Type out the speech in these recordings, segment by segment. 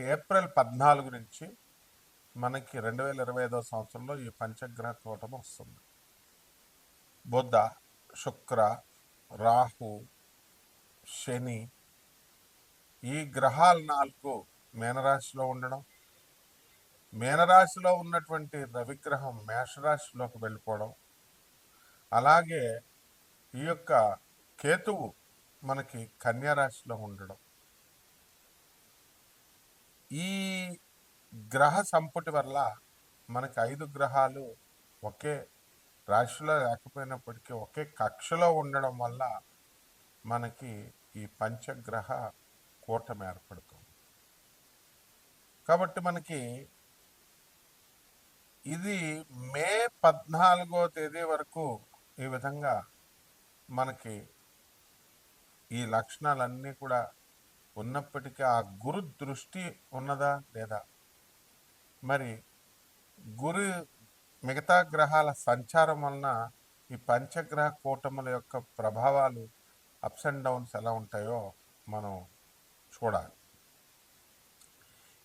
April పద్నాలుగు నుంచి మనకి రెండు వేల ఇరవై ఐదో సంవత్సరంలో ఈ పంచగ్రహ కూటమి వస్తుంది. బుధ శుక్ర రాహు శని ఈ గ్రహాలు నాలుగు మేనరాశిలో ఉండడం మేనరాశిలో ఉన్నటువంటి రవిగ్రహం మేషరాశిలోకి వెళ్ళిపోవడం అలాగే ఈ యొక్క కేతువు మనకి కన్యారాశిలో ఉండడం. ఈ గ్రహ సంపుటి వల్ల మనకి ఐదు గ్రహాలు ఒకే రాశిలో లేకపోయినప్పటికీ ఒకే కక్షలో ఉండడం వల్ల మనకి ఈ పంచగ్రహ కూటమి ఏర్పడుతుంది. కాబట్టి మనకి ఇది మే పద్నాలుగో తేదీ వరకు ఈ విధంగా మనకి ఈ లక్షణాలన్నీ కూడా ఉన్నప్పటికీ ఆ గురు దృష్టి ఉన్నదా లేదా? మరి గురు మిగతా గ్రహాల సంచారం వలన ఈ పంచగ్రహ కూటముల యొక్క ప్రభావాలు అప్స్ అండ్ డౌన్స్ ఎలా ఉంటాయో మనం చూడాలి.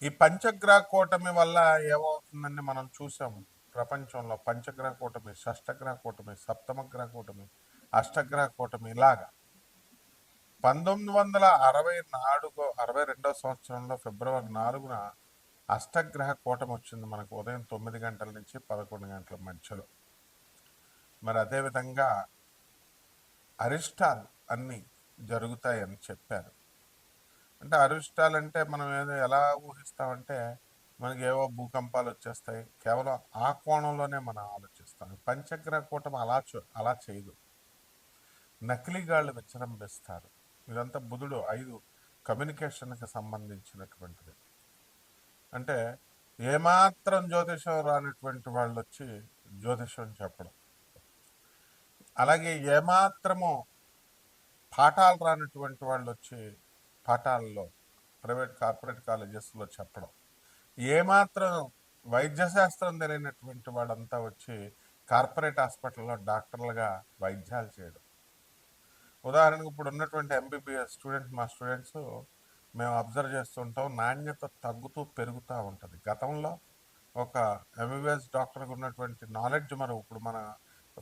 ఈ పంచగ్రహ కూటమి వల్ల ఏమవుతుందని మనం చూసాం ప్రపంచంలో పంచగ్రహ కూటమి షష్టగ్రహ కూటమి సప్తమ గ్రహ కూటమి అష్టగ్రహ కూటమి ఇలాగా. పంతొమ్మిది వందల అరవై నాలుగు అరవై రెండవ సంవత్సరంలో ఫిబ్రవరి నాలుగున అష్టగ్రహ కూటమి వచ్చింది మనకు ఉదయం తొమ్మిది గంటల నుంచి పదకొండు గంటల మధ్యలో. మరి అదేవిధంగా అరిష్టాలు అన్నీ జరుగుతాయని చెప్పారు. అంటే అరిష్టాలు అంటే మనం ఏదో ఎలా ఊహిస్తామంటే మనకి ఏవో భూకంపాలు వచ్చేస్తాయి కేవలం ఆ కోణంలోనే మనం ఆలోచిస్తాం. పంచగ్రహ కూటమి అలా చూ- అలా చేయదు. నకిలీగాళ్ళు విజృంభిస్తారు ఇదంతా బుధుడు ఐదు కమ్యూనికేషన్కి సంబంధించినటువంటిది. అంటే ఏమాత్రం జ్యోతిషం రానటువంటి వాళ్ళు వచ్చి జ్యోతిషం చెప్పడం. అలాగే ఏమాత్రము పాఠాలు రానటువంటి వాళ్ళు వచ్చి పాఠాల్లో ప్రైవేట్ కార్పొరేట్ కాలేజెస్లో చెప్పడం. ఏమాత్రం వైద్యశాస్త్రం తెలియనటువంటి వాళ్ళంతా వచ్చి కార్పొరేట్ హాస్పిటల్లో డాక్టర్లుగా వైద్యాలు చేయడం. ఉదాహరణకు ఇప్పుడు ఉన్నటువంటి ఎంబీబీఎస్ స్టూడెంట్స్ మా స్టూడెంట్స్ మేము అబ్జర్వ్ చేస్తుంటాం నాణ్యత తగ్గుతూ పెరుగుతూ ఉంటుంది. గతంలో ఒక ఎంబీబీఎస్ డాక్టర్కి ఉన్నటువంటి నాలెడ్జ్ మనం ఇప్పుడు మన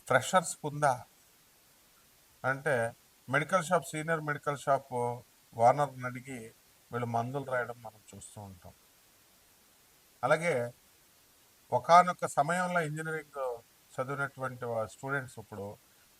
ఫ్రెషర్స్ ఉందా అంటే medical shop senior medical shop ఓనర్ని అడిగి వీళ్ళు మందులు రాయడం మనం చూస్తూ ఉంటాం. అలాగే ఒకానొక సమయంలో ఇంజనీరింగ్ చదివినటువంటి స్టూడెంట్స్ ఇప్పుడు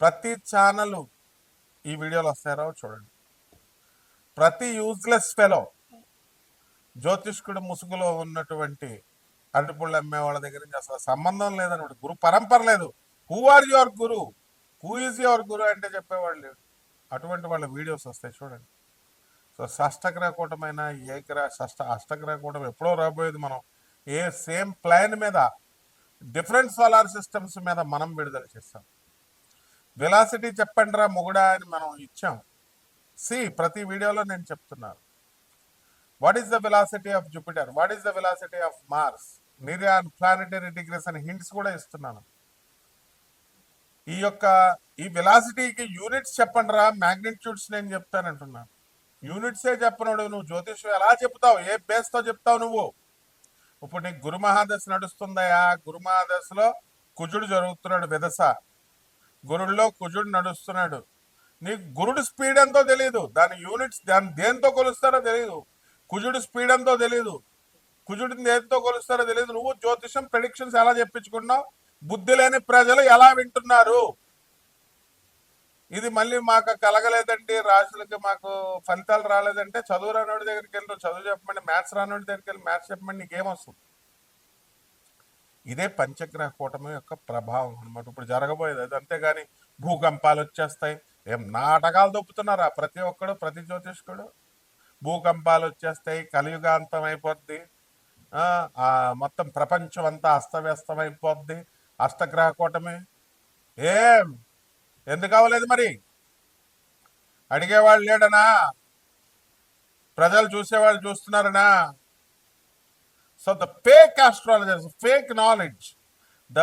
ప్రతి ఛానల్ ఈ వీడియోలు వస్తారో చూడండి. ప్రతి యూజ్లెస్ ఫెలో జ్యోతిష్కుడు ముసుగులో ఉన్నటువంటి అరటిపుళ్ళు అమ్మే వాళ్ళ దగ్గర నుంచి అసలు సంబంధం లేదనమాట గురు పరంపర లేదు. Who are your guru who is your guru అంటే చెప్పేవాళ్ళు లేడు అటువంటి వాళ్ళ వీడియోస్ వస్తాయి చూడండి. సో షష్టగ్రహ కూటమైన షష్ట అష్టగ్రహకూటం ఎప్పుడో రాబోయేది మనం ఏ సేమ్ ప్లాన్ మీద డిఫరెంట్ సోలార్ సిస్టమ్స్ మీద మనం విడుదల చేస్తాం. వెలాసిటీ చెప్పండి రా మొగుడా అని మనం ఇచ్చాం. సి ప్రతి వీడియోలో నేను చెప్తున్నాను. What is the velocity of Jupiter what is the velocity of Mars నిరియాన్ planetary degrees అని హింట్స్ కూడా ఇస్తున్నాను. ఈ యొక్క ఈ వెలాసిటీకి యూనిట్స్ చెప్పండి రా మ్యాగ్నిట్యూడ్స్ నేను చెప్తానంటున్నాను యూనిట్సే చెప్పనోడు నువ్వు జ్యోతిష్యం ఎలా చెప్తావు ఏ బేస్తో చెప్తావు నువ్వు? ఇప్పుడు నీకు గురు మహాదశ నడుస్తుందయా? గురు మహాదశలో కుజుడు జరుగుతున్నాడు విదస. గురుడిలో కుజుడు నడుస్తున్నాడు. నీకు గురుడు స్పీడ్ ఎంతో తెలియదు దాని యూనిట్స్ దాని దేంతో కొలుస్తారో తెలియదు కుజుడు స్పీడ్ ఎంతో తెలియదు కుజుడిని దేంతో కొలుస్తారో తెలియదు నువ్వు జ్యోతిషం ప్రెడిక్షన్స్ ఎలా చెప్పించుకున్నావు? బుద్ధి లేని ప్రజలు ఎలా వింటున్నారు? ఇది మళ్ళీ మాకు కలగలేదండి. రాజులకి మాకు ఫలితాలు రాలేదంటే చదువు రానోడి దగ్గరికి వెళ్ళి చదువు చెప్పమండి మ్యాథ్స్ రానోడి దగ్గరికి వెళ్ళి మ్యాథ్స్ చెప్పమండి నీకేమొస్తుంది ఇదే పంచగ్రహ కూటమి యొక్క ప్రభావం అనమాట ఇప్పుడు జరగబోయేది అది. అంతేగాని భూకంపాలు వచ్చేస్తాయి. ఏం నాటకాలు దొప్పుతున్నారా ప్రతి ఒక్కడు ప్రతి జ్యోతిష్కుడు. భూకంపాలు వచ్చేస్తాయి కలియుగాంతం అయిపోద్ది. మొత్తం ప్రపంచం అంతా అస్తవ్యస్తం అయిపోద్ది అష్టగ్రహ కూటమి. ఏం? ఎందుకు అవ్వలేదు మరి? అడిగేవాళ్ళు లేడనా? ప్రజలు చూసేవాళ్ళు చూస్తున్నారనా? So the fake astrologers fake knowledge the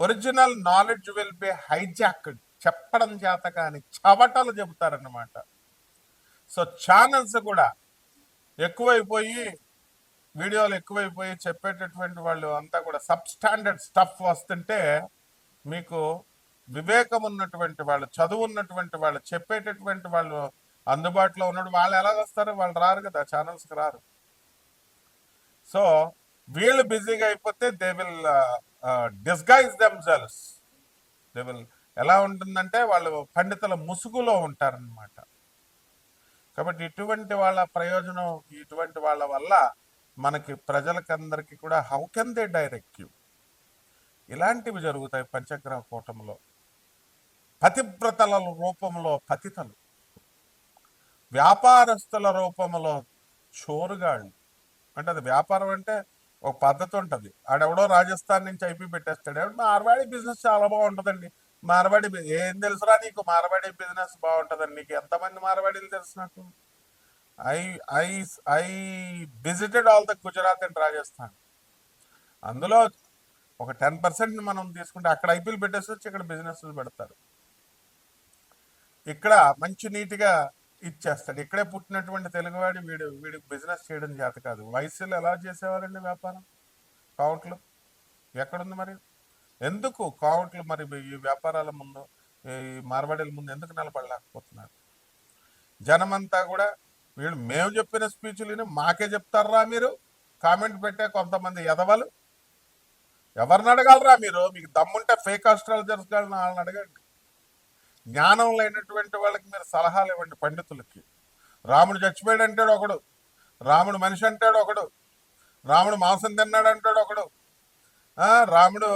original knowledge will be hijacked చెప్పడం చేత కానీ చవటలు చెబుతారన్నమాట. సో ఛానల్స్ కూడా ఎక్కువైపోయి వీడియోలు ఎక్కువైపోయి చెప్పేటటువంటి వాళ్ళు అంతా కూడా సబ్ స్టాండర్డ్ స్టఫ్ వస్తుంటే మీకు వివేకం ఉన్నటువంటి వాళ్ళు చదువు ఉన్నటువంటి వాళ్ళు చెప్పేటటువంటి వాళ్ళు అందుబాటులో ఉన్నాడు వాళ్ళు ఎలా వస్తారు వాళ్ళు రారు కదా ఛానల్స్కి రారు. సో వీళ్ళు బిజీగా అయిపోతే they will disguise themselves they will ఎలా ఉంటుందంటే వాళ్ళు పండితుల ముసుగులో ఉంటారనమాట కాబట్టి ఇటువంటి వాళ్ళ ప్రయోజనం ఇటువంటి వాళ్ళ వల్ల మనకి ప్రజలకందరికీ కూడా how can they direct you ఇలాంటివి జరుగుతాయి పంచగ్రహ కూటంలో పతివ్రతల రూపంలో పతితలు. వ్యాపారస్తుల రూపంలో చోరుగాళ్ళు. అంటే అది వ్యాపారం అంటే ఒక పద్ధతి ఉంటుంది. ఆడెవడో రాజస్థాన్ నుంచి అయిపోయి పెట్టేస్తాడు. ఎవడు మార్వాడి బిజినెస్ చాలా బాగుంటుందండి. మార్వాడి ఏం తెలుసురా నీకు? మార్వాడి బిజినెస్ బాగుంటుందండి. నీకు ఎంతమంది మార్వాడీలు తెలుసు నాకు? I I I visited all the Gujarat and Rajasthan. అందులో ఒక టెన్ పర్సెంట్ మనం తీసుకుంటే అక్కడ ఐపీఎల్ పెట్టేసి వచ్చి ఇక్కడ బిజినెస్ పెడతారు. ఇక్కడ మంచి నీట్గా ఇచ్చేస్తాడు. ఇక్కడే పుట్టినటువంటి తెలుగువాడి వీడు వీడికి బిజినెస్ చేయడం చేత కాదు. వయసులో ఎలా చేసేవారండి వ్యాపారం? కౌంట్లు? ఎక్కడుంది మరి? ఎందుకు కౌంట్లు మరి ఈ వ్యాపారాల ముందు ఈ మార్వాడీల ముందు ఎందుకు నిలబడలేకపోతున్నారు? జనమంతా కూడా వీళ్ళు మేము చెప్పిన స్పీచ్లు మాకే చెప్తారా మీరు? కామెంట్ పెట్టే కొంతమంది ఎదవలు ఎవరిని అడగలరా మీరు? మీకు దమ్ముంటే ఫేక్ ఆస్ట్రాలజర్స్ వాళ్ళని అడగండి. జ్ఞానం లేనటువంటి వాళ్ళకి మీరు సలహాలు ఇవ్వండి పండితులకి. రాముడు చచ్చిపోయాడు అంటాడు ఒకడు. రాముడు మనిషి అంటాడు ఒకడు. రాముడు మాంసం తిన్నాడు అంటాడు ఒకడు. రాముడు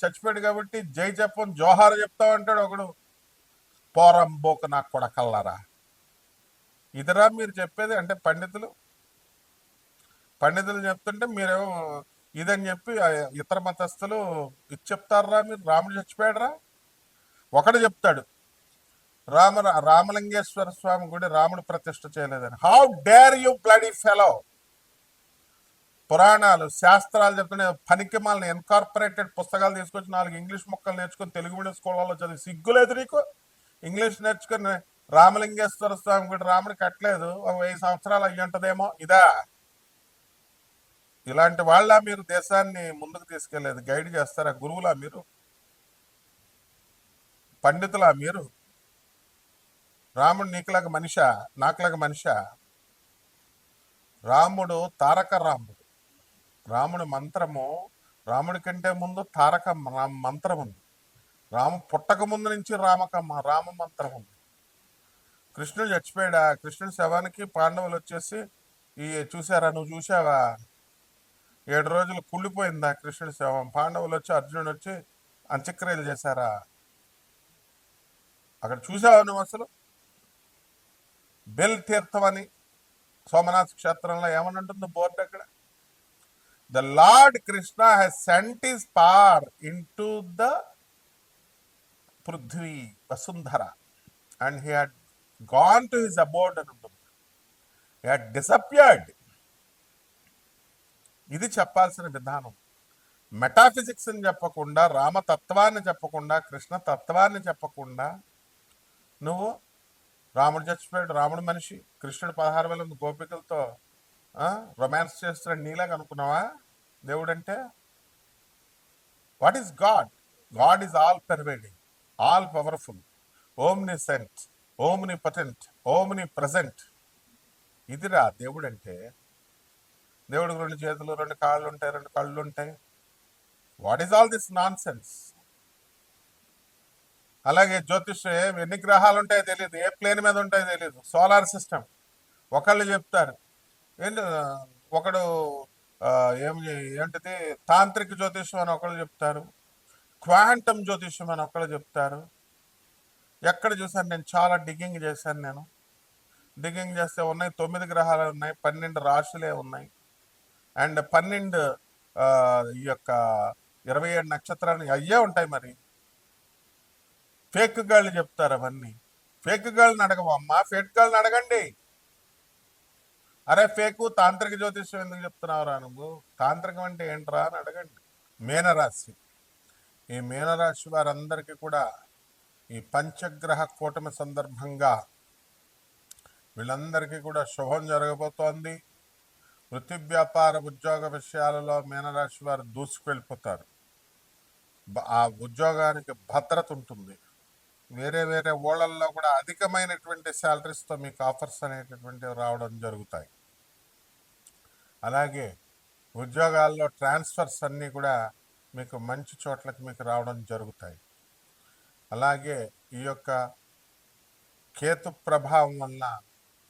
చచ్చిపోయాడు కాబట్టి జై చెప్పం జోహార్ చెప్తావు అంటాడు ఒకడు. పోరం బోక నాకు కూడా కల్లారా ఇదిరా మీరు చెప్పేది అంటే పండితులు. పండితులు చెప్తుంటే మీరేమో ఇదని చెప్పి ఇతర మతస్థులు ఇది చెప్తారా మీరు? రాముడు చచ్చిపోయాడురా. ఒకడు చెప్తాడు. రామ రామలింగేశ్వర స్వామి గుడి రాముడు ప్రతిష్ఠ చేయలేదని. How dare you bloody fellow పురాణాలు శాస్త్రాలు చెప్తున్న పనికి మాలని ఇన్కార్పొరేటెడ్ పుస్తకాలు తీసుకొచ్చి నాలుగు ఇంగ్లీష్ మొక్కలు నేర్చుకుని తెలుగు మీడియం స్కూళ్ళలో చదివి సిగ్గులేదు నీకు? ఇంగ్లీష్ నేర్చుకుని రామలింగేశ్వర స్వామి గుడి రాముడు కట్టలేదు. ఒక వెయ్యి సంవత్సరాలు అయ్యి ఉంటుందేమో. ఇదా? ఇలాంటి వాళ్ళ మీరు? దేశాన్ని ముందుకు తీసుకెళ్ళేదు. గైడ్ చేస్తారా? గురువులా మీరు? పండితులా మీరు? రాముడు నీకులాగా మనిష? నాకులాగా మనిష? రాముడు తారక రాముడు. రాముడి మంత్రము రాముడి కంటే ముందు తారక మంత్రం ఉంది రాము పుట్టక ముందు నుంచి రామక రామ మంత్రం ఉంది కృష్ణుడు చచ్చిపోయాడా? కృష్ణుడి శవానికి పాండవులు వచ్చేసి ఈ చూసారా నువ్వు చూసావా ఏడు రోజులు కుళ్ళిపోయిందా కృష్ణుడి శవం? పాండవులు వచ్చి అర్జునుడు వచ్చి అంత్యక్రియలు చేశారా? అక్కడ చూసావా నువ్వు అసలు? బెల్ తీర్థం అని సోమనాథ్ క్షేత్రంలో ఏమని ఉంటుంది బోర్డు అక్కడ? The lord Krishna has sent is part into the Prithvi Vasundhara. And he had gone to his abode అని ఉంటుంది. హీ హ్యాడ్ డిసప్యర్డ్ ఇది చెప్పాల్సిన విధానం. మెటాఫిజిక్స్ అని చెప్పకుండా రామతత్వాన్ని చెప్పకుండా కృష్ణ తత్వాన్ని చెప్పకుండా నువ్వు రాముడు చచ్చిపోయాడు. రాముడు మనిషి. కృష్ణుడు పదహారు వేల మంది గోపికలతో రొమాన్స్ చేస్తున్నాడు. నీలాగా అనుకున్నావా? దేవుడు అంటే what is God God is all pervading all powerful omniscient omnipotent omnipresent ఇదిరా దేవుడు అంటే దేవుడికి రెండు చేతులు రెండు కాళ్ళు ఉంటాయి రెండు కళ్ళు ఉంటాయి. What is all this nonsense అలాగే జ్యోతిష్యం ఎన్ని గ్రహాలు ఉంటాయో తెలియదు ఏ ప్లేన్ మీద ఉంటాయో తెలియదు సోలార్ సిస్టమ్. ఒకళ్ళు చెప్తారు. ఏంటి ఒకడు ఏం ఏంటిది తాంత్రిక జ్యోతిష్యం అని ఒకళ్ళు చెప్తారు. క్వాంటమ్ జ్యోతిష్యం అని ఒకళ్ళు చెప్తారు. ఎక్కడ చూసాను నేను? చాలా డిగ్గింగ్ చేశాను నేను. డిగ్గింగ్ చేస్తే ఉన్నాయి తొమ్మిది గ్రహాలు ఉన్నాయి పన్నెండు రాశులే ఉన్నాయి. అండ్ పన్నెండు ఈ యొక్క ఇరవై ఏడు నక్షత్రాలు అయ్యే ఉంటాయి మరి. ఫేక్ గాళ్ళు చెప్తారు అవన్నీ. ఫేక్ గాళ్ళని అడగవమ్మా ఫేక్ గాళ్ళని అడగండి. అరే ఫేకు తాంత్రిక జ్యోతిష్యం ఎందుకు చెప్తున్నావురా నువ్వు? తాంత్రికం అంటే ఏంట్రా అని అడగండి. మీనరాశి. ఈ మీనరాశి వారందరికీ కూడా ఈ పంచగ్రహ కూటమి సందర్భంగా వీళ్ళందరికీ కూడా శుభం జరగబోతోంది. వృత్తి వ్యాపార ఉద్యోగ విషయాలలో మీనరాశి వారు దూసుకెళ్ళిపోతారు ఆ ఉద్యోగానికి భద్రత ఉంటుంది. వేరే వేరే ఓళ్ళల్లో కూడా అధికమైనటువంటి శాలరీస్తో మీకు ఆఫర్స్ అనేటటువంటివి రావడం జరుగుతాయి. అలాగే ఉద్యోగాల్లో ట్రాన్స్ఫర్స్ అన్నీ కూడా మీకు మంచి చోట్లకి మీకు రావడం జరుగుతాయి. అలాగే ఈ యొక్క కేతు ప్రభావం వల్ల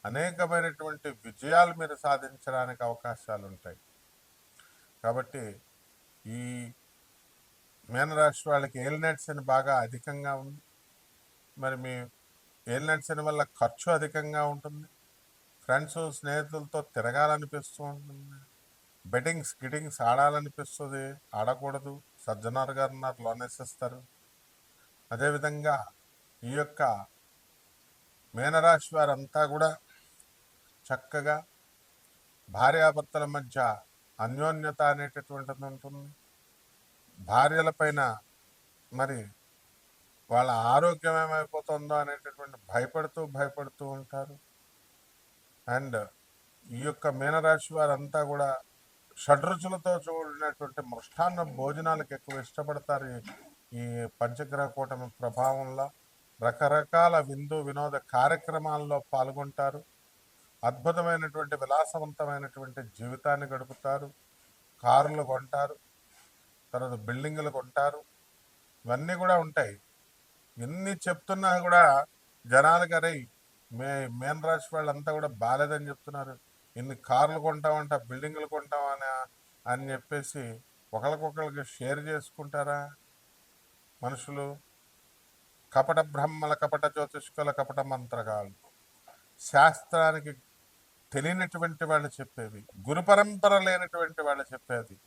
అనేకమైనటువంటి విజయాలు మీరు సాధించడానికి అవకాశాలు ఉంటాయి కాబట్టి ఈ మీనరాశి వాళ్ళకి ఏలినట్స్ అని బాగా అధికంగా ఉంది. మరి మీ ఏలినట్స్ అని వల్ల ఖర్చు అధికంగా ఉంటుంది. ఫ్రెండ్స్ స్నేహితులతో తిరగాలనిపిస్తూ ఉంటుంది. బెట్టింగ్స్ గిటింగ్స్ ఆడాలనిపిస్తుంది. ఆడకూడదు. సజ్జనార్ గారు ఉన్నారు లోనేసిస్తారు అదేవిధంగా ఈ యొక్క మీనరాశి వారంతా కూడా చక్కగా భార్యాభర్తల మధ్య అన్యోన్యత అనేటటువంటిది ఉంటుంది. భార్యల పైన మరి వాళ్ళ ఆరోగ్యం ఏమైపోతుందో అనేటటువంటి భయపడుతూ భయపడుతూ ఉంటారు. అండ్ ఈ యొక్క మీనరాశి వారంతా కూడా షడ్రుచులతో చూడినటువంటి మృష్టాన్న భోజనాలకు ఎక్కువ ఇష్టపడతారు ఈ- పంచగ్రహ కూటమి ప్రభావంలో. రకరకాల విందు వినోద కార్యక్రమాల్లో పాల్గొంటారు. అద్భుతమైనటువంటి విలాసవంతమైనటువంటి జీవితాన్ని గడుపుతారు. కారులు కొంటారు. తర్వాత బిల్డింగులు కొంటారు. ఇవన్నీ కూడా ఉంటాయి. ఎన్ని చెప్తున్నా కూడా జనాలకు అరే మే మేన్ రాశి వాళ్ళంతా కూడా బాలేదని చెప్తున్నారు. ఇన్ని కార్లు కొంటామంట బిల్డింగులు కొంటామని అని చెప్పేసి ఒకరికొకరికి షేర్ చేసుకుంటారా మనుషులు? కపట బ్రహ్మల కపట జ్యోతిష్కుల కపట మంత్రగాళ్ళు. శాస్త్రానికి తెలియనటువంటి వాళ్ళు చెప్పేవి. గురు పరంపర లేనటువంటి వాళ్ళు చెప్పేది.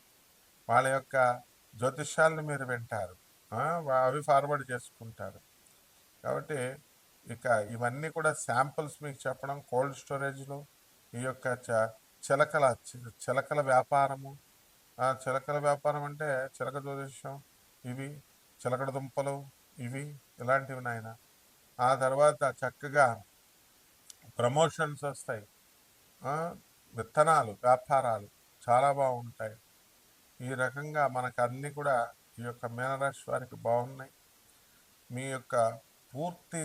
వాళ్ళ యొక్క జ్యోతిష్యాలను మీరు వింటారు. అవి ఫార్వర్డ్ చేసుకుంటారు. కాబట్టి ఇక ఇవన్నీ కూడా శాంపుల్స్ మీకు చెప్పడం కోల్డ్ స్టోరేజ్లో ఈ యొక్క చ- చిలకల చిలకల వ్యాపారము. చిలకల వ్యాపారం అంటే చిలక జ్యోతిష్యం ఇవి చిలకడ దుంపలు ఇవి ఇలాంటివి నాయన. ఆ తర్వాత చక్కగా ప్రమోషన్స్ వస్తాయి. విత్తనాలు వ్యాపారాలు చాలా బాగుంటాయి. ఈ రకంగా మనకు అన్నీ కూడా ఈ యొక్క మీనరాశి వారికి బాగున్నాయి. మీ యొక్క పూర్తి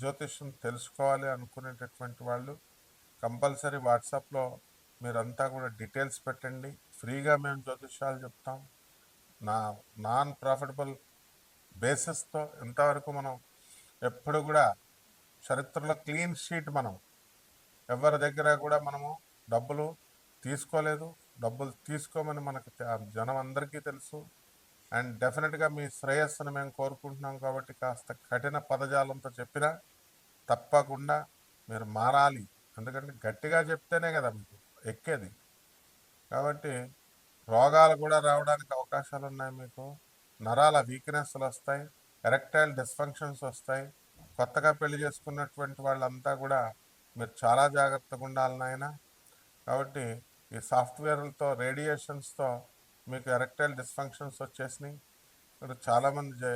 జ్యోతిష్యం తెలుసుకోవాలి అనుకునేటటువంటి వాళ్ళు కంపల్సరీ వాట్సాప్లో మీరంతా కూడా డీటెయిల్స్ పెట్టండి. ఫ్రీగా మేము జ్యోతిష్యాలు చెప్తాం. నా నాన్ ప్రాఫిటబుల్ బేసిస్తో ఇంతవరకు మనం ఎప్పుడు కూడా చరిత్రలో క్లీన్ షీట్ మనం ఎవరి దగ్గర కూడా మనము డబ్బులు తీసుకోలేదు. డబ్బులు తీసుకోమని మనకు జనం అందరికీ తెలుసు. అండ్ డెఫినెట్గా మీ శ్రేయస్సును మేము కోరుకుంటున్నాం కాబట్టి కాస్త కఠిన పదజాలంతో చెప్పినా తప్పకుండా మీరు మారాలి. ఎందుకంటే గట్టిగా చెప్తేనే కదా మీకు ఎక్కేది. కాబట్టి రోగాలు కూడా రావడానికి అవకాశాలు ఉన్నాయి మీకు. నరాల వీక్నెస్లు వస్తాయి. ఎరెక్టైల్ డిస్ఫంక్షన్స్ వస్తాయి. కొత్తగా పెళ్ళి చేసుకున్నటువంటి వాళ్ళంతా కూడా మీరు చాలా జాగ్రత్తగా ఉండాలి నాయన. కాబట్టి ఈ సాఫ్ట్వేర్లతో రేడియేషన్స్తో మీకు ఎరెక్టైల్ డిస్ఫంక్షన్స్ వచ్చేసినాయి. మీరు చాలామంది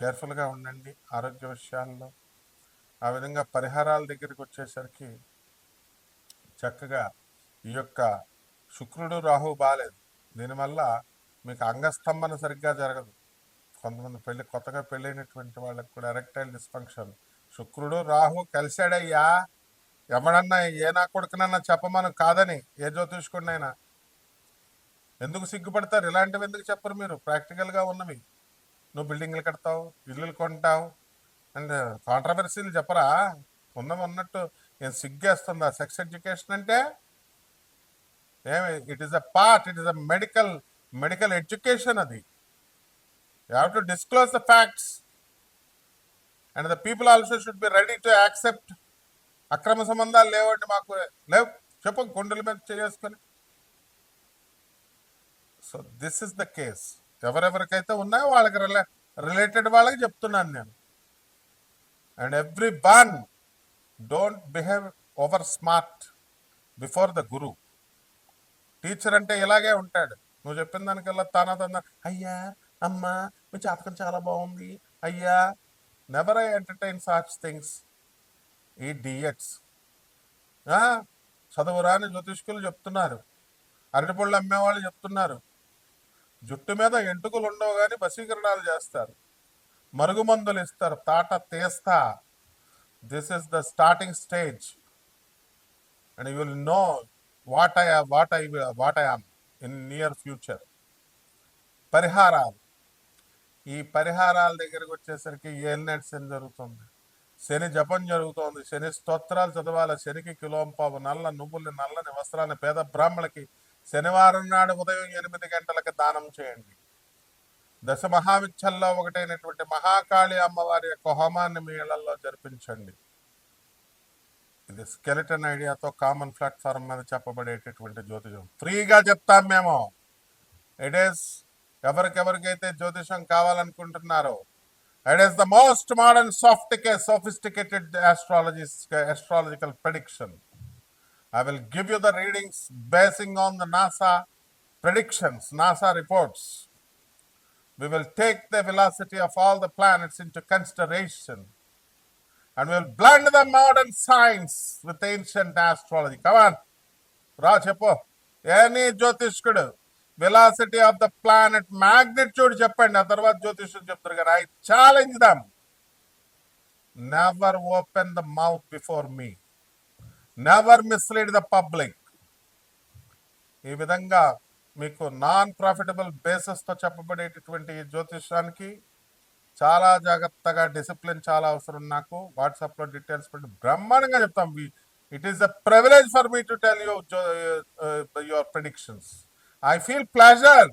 కేర్ఫుల్గా ఉండండి ఆరోగ్య విషయాల్లో. ఆ విధంగా పరిహారాల దగ్గరికి వచ్చేసరికి చక్కగా ఈ యొక్క శుక్రుడు రాహు బాగాలేదు దీనివల్ల మీకు అంగస్తంభన సరిగ్గా జరగదు. కొంతమంది పెళ్ళి కొత్తగా పెళ్ళైనటువంటి వాళ్ళకి కూడా ఎరెక్టైల్ డిస్ఫంక్షన్. శుక్రుడు రాహు కలిశాడయ్యా. ఎవడన్నా ఏ నా కొడుకునన్నా చెప్పమను కాదని ఏ జ్యోతిష్కుడినైనా ఎందుకు సిగ్గుపడతారు? ఇలాంటివి ఎందుకు చెప్పరు మీరు? ప్రాక్టికల్గా ఉన్నవి. నువ్వు బిల్డింగ్లు కడతావు ఇల్లులు కొంటావు అండ్ కాంట్రవర్సీలు చెప్పరా? ఉన్నవి ఉన్నట్టు నేను సిగ్గేస్తుందా? సెక్స్ ఎడ్యుకేషన్ అంటే ఏమి? It is a part it is a medical medical education అది. You have to disclose the facts and the people also should be ready to accept అక్రమ సంబంధాలు లేవండి మాకు లేవు. చెప్పు కొండల మీద చేసుకొని. So this is the case ఎవరెవరికైతే ఉన్నాయో వాళ్ళకి రిలే రిలేటెడ్ వాళ్ళకి చెప్తున్నాను నేను. And every born don't behave over smart before the guru teacher అంటే ఇలాగే ఉంటాడు. నువ్వు చెప్పిన దానికల్లా తానా తన అయ్యా అమ్మా మీ జాతకం చాలా బాగుంది. అయ్యా. Never I entertain such things idiots చదువురాని జ్యోతిష్కులు చెప్తున్నారు. అరటిపళ్ళు అమ్మేవాళ్ళు చెప్తున్నారు. జుట్టు మీద ఎంటుకలు ఉండవు కానీ వశీకరణాలు చేస్తారు. మరుగుమందులు ఇస్తారు. తాట తీస్తా. This is the starting stage and you will know what I what I what I am in near future పరిహారాలు. ఈ పరిహారాల దగ్గరికి వచ్చేసరికి ఏలినట్ శని జరుగుతుంది? శని జపం జరుగుతోంది. శని స్తోత్రాలు చదవాలి. శనికి కిలోంపావు నల్ల నువ్వుల్ని నల్లని వస్త్రాలని పేద బ్రాహ్మణకి శనివారం నాడు ఉదయం ఎనిమిది గంటలకు దానం చేయండి. దశ మహావిచ్చల్లో ఒకటైనటువంటి మహాకాళి అమ్మవారి యొక్క హోమాన్ని మీ ఇళ్ళలో జరిపించండి. ఇది స్కెలిటన్ ఐడియాతో కామన్ ప్లాట్ఫామ్ మీద చెప్పబడేటటువంటి జ్యోతిషం. ఫ్రీగా చెప్తాం మేము. ఇట్ ఈస్ ఎవరికెవరికైతే జ్యోతిషం కావాలనుకుంటున్నారో it is the most modern soft sophisticated astrology astrological prediction. I will give you the readings basing on the NASA predictions, NASA reports. We will take the velocity of all the planets into consideration and we'll blend the modern science with ancient astrology. Come on. రా చెప్పు any జ్యోతిష్కుడు velocity of the planet magnitude చెప్పండి ఆ తర్వాత జ్యోతిష్యుడు చెప్తారు కదా I challenge them never open the mouth before me never mislead the public ఈ విధంగా మీకు నాన్ ప్రాఫిటబుల్ బేసెస్తో చెప్పబడేటటువంటి ఈ జ్యోతిషానికి చాలా జాగ్రత్తగా డిసిప్లిన్ చాలా అవసరం నాకు. వాట్సాప్లో డీటెయిల్స్ పెట్టి బ్రహ్మాండంగా చెప్తాం. It is a privilege for me to tell you your predictions I feel pleasure